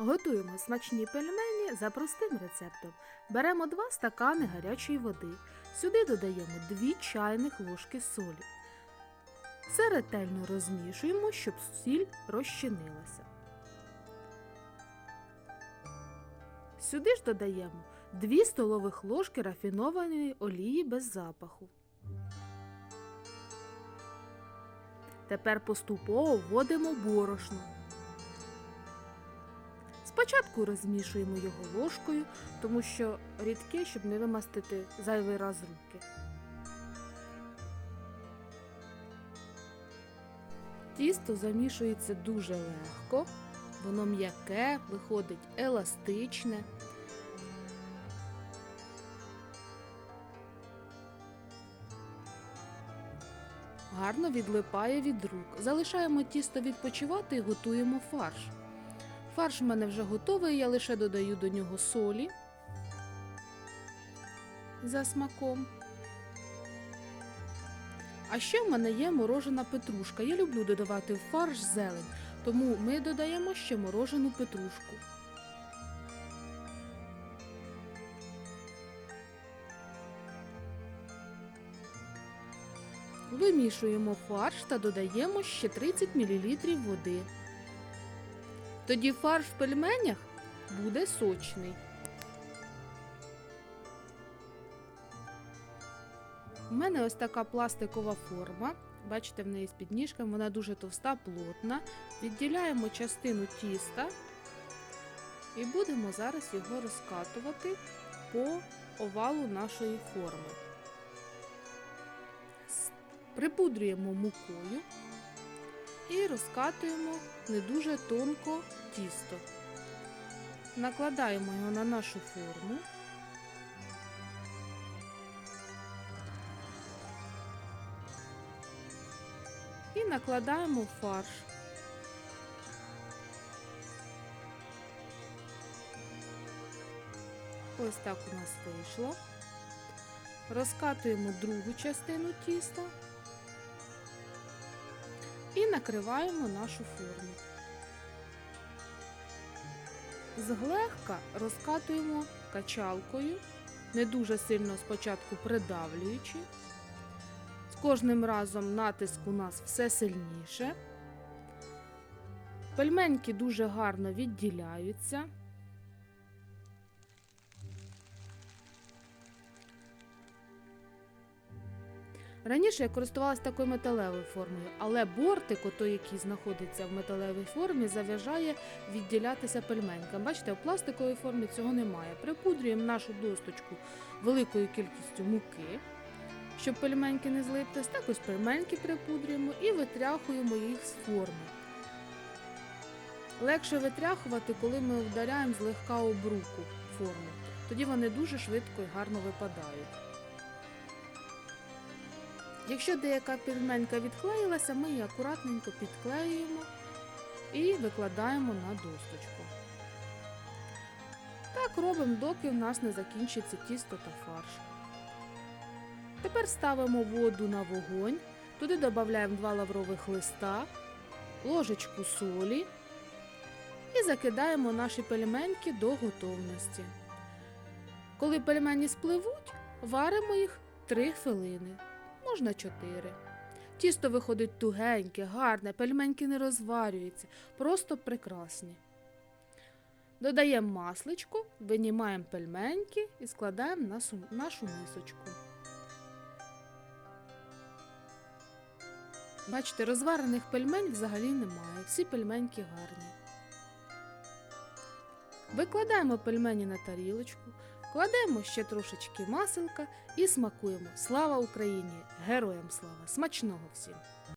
Готуємо смачні пельмені за простим рецептом. Беремо 2 стакани гарячої води. Сюди додаємо 2 чайних ложки солі. Все ретельно розмішуємо, щоб сіль розчинилася. Сюди ж додаємо 2 столових ложки рафінованої олії без запаху. Тепер поступово вводимо борошно. Спочатку розмішуємо його ложкою, тому що рідке, щоб не вимастити зайвий раз руки. Тісто замішується дуже легко, воно м'яке, виходить еластичне. Гарно відлипає від рук. Залишаємо тісто відпочивати і готуємо фарш. Фарш в мене вже готовий, я лише додаю до нього солі за смаком. А ще в мене є морожена петрушка. Я люблю додавати в фарш зелень, тому ми додаємо ще морожену петрушку. Вимішуємо фарш та додаємо ще 30 мл води. Тоді фарш в пельменях буде сочний. У мене ось така пластикова форма. Бачите, в неї з підніжками, вона дуже товста, плотна. Відділяємо частину тіста і будемо зараз його розкатувати по овалу нашої форми. Припудрюємо мукою розкатуємо не дуже тонко тісто. Накладаємо його на нашу форму. І накладаємо фарш. Ось так у нас вийшло. Розкатуємо другу частину тіста накриваємо нашу форму. Зглегка розкатуємо качалкою, не дуже сильно спочатку придавлюючи. З кожним разом натиск у нас все сильніше. Пельменьки дуже гарно відділяються. Раніше я користувалася такою металевою формою, але бортик, той, який знаходиться в металевій формі, заважає відділятися пельменькам. Бачите, у пластиковій формі цього немає. Припудрюємо нашу досточку великою кількістю муки, щоб пельменьки не злиплись. Так ось пельменьки припудрюємо і витряхуємо їх з форми. Легше витряхувати, коли ми вдаряємо злегка об руку форму. Тоді вони дуже швидко і гарно випадають. Якщо деяка пельменька відклеїлася, ми її акуратненько підклеюємо і викладаємо на досточку. Так робимо, доки в нас не закінчиться тісто та фарш. Тепер ставимо воду на вогонь, туди додаємо 2 лаврових листа, ложечку солі і закидаємо наші пельменьки до готовності. Коли пельмені спливуть, варимо їх 3 хвилини можна 4. Тісто виходить тугеньке, гарне, пельменьки не розварюються, просто прекрасні. Додаємо масличку, винімаємо пельменьки і складаємо на нашу мисочку. Бачите, розварених пельмень взагалі немає, всі пельменьки гарні. Викладаємо пельмені на тарілочку, кладемо ще трошечки маселка і смакуємо. Слава Україні! Героям слава! Смачного всім!